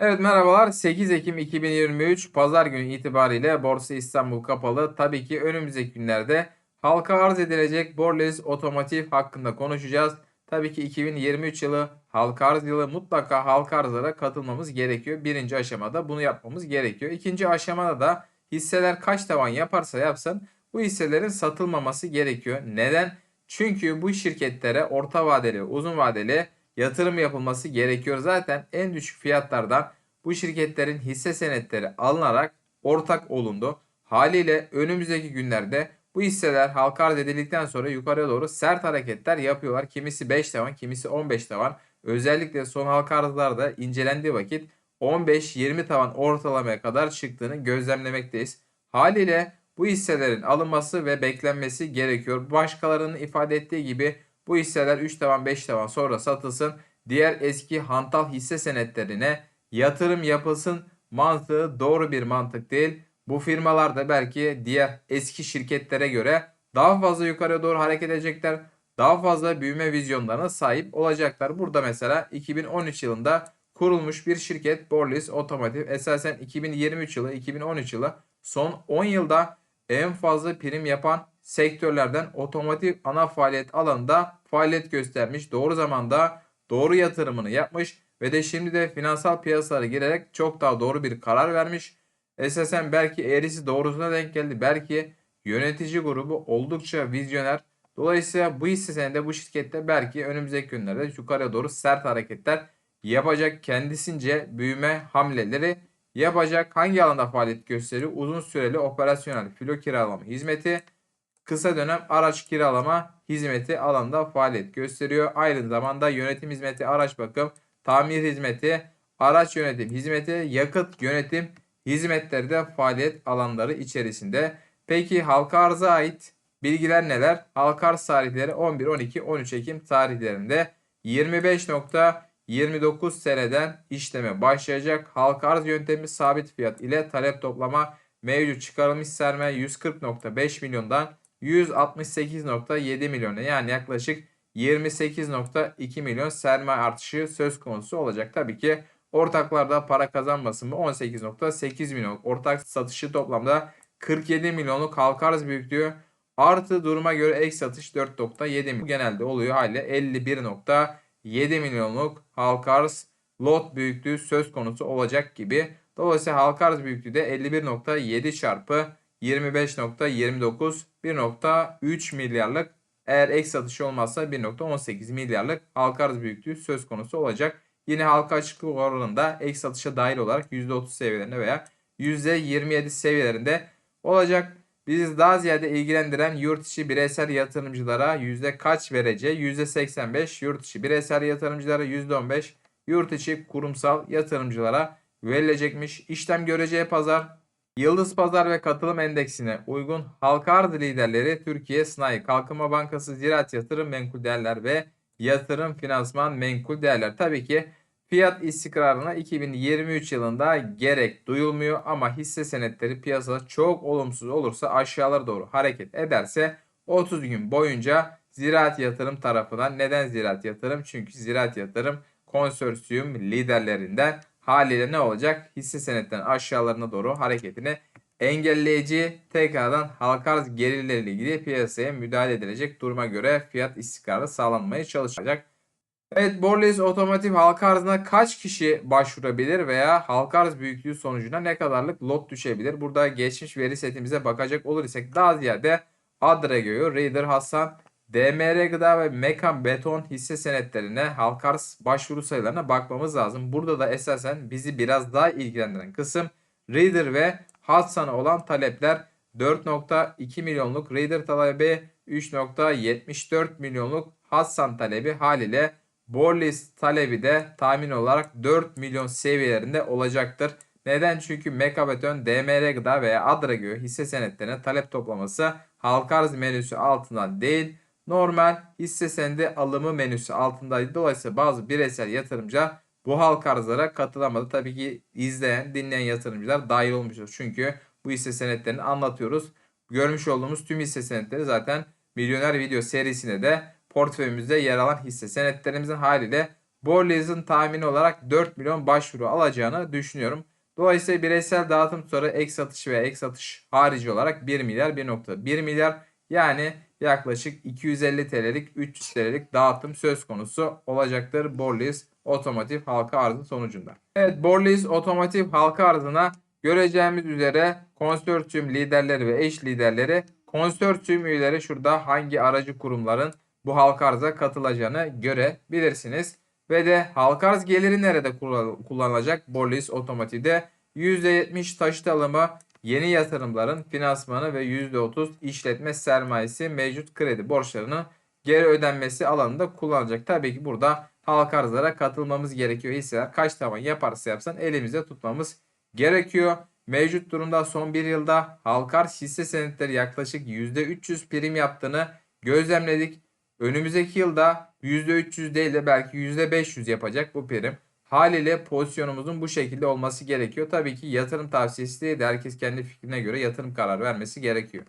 Evet merhabalar. 8 Ekim 2023 Pazar günü itibariyle Borsa İstanbul kapalı. Tabii ki önümüzdeki günlerde halka arz edilecek Borlez Otomotiv hakkında konuşacağız. Tabii ki 2023 yılı halka arz yılı mutlaka halka arzlara katılmamız gerekiyor. Birinci aşamada bunu yapmamız gerekiyor. İkinci aşamada da hisseler kaç tavan yaparsa yapsın bu hisselerin satılmaması gerekiyor. Neden? Çünkü bu şirketlere orta vadeli, uzun vadeli yatırım yapılması gerekiyor. Zaten en düşük fiyatlardan bu şirketlerin hisse senetleri alınarak ortak olundu. Haliyle önümüzdeki günlerde bu hisseler halka arz edildikten sonra yukarıya doğru sert hareketler yapıyorlar. Kimisi 5 tavan, kimisi 15 tavan. Özellikle son halka arzlarda incelendiği vakit 15-20 tavan ortalamaya kadar çıktığını gözlemlemekteyiz. Haliyle bu hisselerin alınması ve beklenmesi gerekiyor. Başkalarının ifade ettiği gibi bu hisseler 3 tavan 5 tavan sonra satılsın. Diğer eski hantal hisse senetlerine yatırım yapılsın mantığı doğru bir mantık değil. Bu firmalar da belki diğer eski şirketlere göre daha fazla yukarıya doğru hareket edecekler. Daha fazla büyüme vizyonlarına sahip olacaklar. Burada mesela 2013 yılında kurulmuş bir şirket Borlis Otomotiv esasen 2023 yılı 2013 yılı son 10 yılda en fazla prim yapan sektörlerden otomotiv ana faaliyet alanında faaliyet göstermiş. Doğru zamanda doğru yatırımını yapmış ve de şimdi de finansal piyasalara girerek çok daha doğru bir karar vermiş. Esasen belki eğrisi doğrusuna denk geldi. Belki yönetici grubu oldukça vizyoner. Dolayısıyla bu hisse senedi bu şirkette belki önümüzdeki günlerde yukarıya doğru sert hareketler yapacak kendisince büyüme hamleleri yapacak. Hangi alanda faaliyet gösteriyor? Uzun süreli operasyonel filo kiralama hizmeti, kısa dönem araç kiralama hizmeti alanda faaliyet gösteriyor. Aynı zamanda yönetim hizmeti, araç bakım, tamir hizmeti, araç yönetim hizmeti, yakıt yönetim hizmetleri de faaliyet alanları içerisinde. Peki halka arza ait bilgiler neler? Halka arz tarihleri 11, 12, 13 Ekim tarihlerinde 25.29 seneden işleme başlayacak. Halka arz yöntemi sabit fiyat ile talep toplama mevcut çıkarılmış sermaye 140.5 milyondan 168.7 milyona yani yaklaşık 28.2 milyon sermaye artışı söz konusu olacak. Tabii ki ortaklarda para kazanması mı 18.8 milyon. Ortak satışı toplamda 47 milyonluk halka arz büyüklüğü artı duruma göre ek satış 4.7 milyon. Genelde oluyor hale 51.7 milyonluk halka arz lot büyüklüğü söz konusu olacak gibi. Dolayısıyla halka arz büyüklüğü de 51.7 çarpı 25.29 1.3 milyarlık eğer ek satışı olmazsa 1.18 milyarlık halka arz büyüklüğü söz konusu olacak. Yine halka açıklık oranında ek satışa dahil olarak %30 seviyelerinde veya %27 seviyelerinde olacak. Bizi daha ziyade ilgilendiren yurt içi bireysel yatırımcılara yüzde kaç vereceği %85, yurt içi bireysel yatırımcılara %15, yurt içi kurumsal yatırımcılara verilecekmiş. İşlem göreceği pazar Yıldız Pazar ve Katılım Endeksine uygun halka arz liderleri Türkiye Sanayi Kalkınma Bankası Ziraat Yatırım Menkul Değerler ve Yatırım Finansman Menkul Değerler. Tabii ki fiyat istikrarına 2023 yılında gerek duyulmuyor ama hisse senetleri piyasada çok olumsuz olursa aşağılara doğru hareket ederse 30 gün boyunca Ziraat Yatırım tarafından neden Ziraat Yatırım? Çünkü Ziraat Yatırım konsorsiyum liderlerinden haliyle ne olacak? Hisse senetlerinin aşağılarına doğru hareketini engelleyici tekrardan halka arz gelirleriyle ilgili piyasaya müdahale edilecek duruma göre fiyat istikrarı sağlanmaya çalışacak. Evet Borlis otomotiv halka arzına kaç kişi başvurabilir veya halka arz büyüklüğü sonucunda ne kadarlık lot düşebilir? Burada geçmiş veri setimize bakacak olursak daha ziyade Adrego'yu, Raider Hasan, DMR Gıda ve Mekan Beton hisse senetlerine halka arz başvuru sayılarına bakmamız lazım. Burada da esasen bizi biraz daha ilgilendiren kısım Reader ve Hasan'a olan talepler 4.2 milyonluk Reader talebi 3.74 milyonluk Hasan talebi haliyle Borlis talebi de tahmin olarak 4 milyon seviyelerinde olacaktır. Neden? Çünkü Mekabeton, DMR Gıda veya Adragö hisse senetlerine talep toplaması halka arz menüsü altından değil normal hisse senedi alımı menüsü altındaydı. Dolayısıyla bazı bireysel yatırımcı bu halka arzlara katılamadı. Tabii ki izleyen, dinleyen yatırımcılar dahil olmuştur. Çünkü bu hisse senetlerini anlatıyoruz. Görmüş olduğumuz tüm hisse senetleri zaten Milyoner Video serisinde de portföyümüzde yer alan hisse senetlerimizin haliyle Borliz'in tahmini olarak 4 milyon başvuru alacağını düşünüyorum. Dolayısıyla bireysel dağıtım tutarı ek satış veya ek satış harici olarak 1 milyar 1.1 milyar yani yaklaşık 250 TL'lik 300 TL'lik dağıtım söz konusu olacaktır Borliz otomotiv halka arzı sonucunda. Evet Borliz otomotiv halka arzına göreceğimiz üzere konsortiyum liderleri ve eş liderleri konsortiyum üyeleri şurada hangi aracı kurumların bu halka arza katılacağını görebilirsiniz. Ve de halka arz geliri nerede kullan- kullanılacak? Borlis Otomotiv'de %70 taşıt alımı, yeni yatırımların finansmanı ve %30 işletme sermayesi mevcut kredi borçlarının geri ödenmesi alanında kullanılacak. Tabii ki burada halka arzlara katılmamız gerekiyor. Hisseler kaç tavan yaparsa yapsın elimizde tutmamız gerekiyor. Mevcut durumda son bir yılda halka arz hisse senetleri yaklaşık %300 prim yaptığını gözlemledik. Önümüzdeki yılda %300 değil de belki %500 yapacak bu prim. Haliyle pozisyonumuzun bu şekilde olması gerekiyor. Tabii ki yatırım tavsiyesi değil de herkes kendi fikrine göre yatırım kararı vermesi gerekiyor.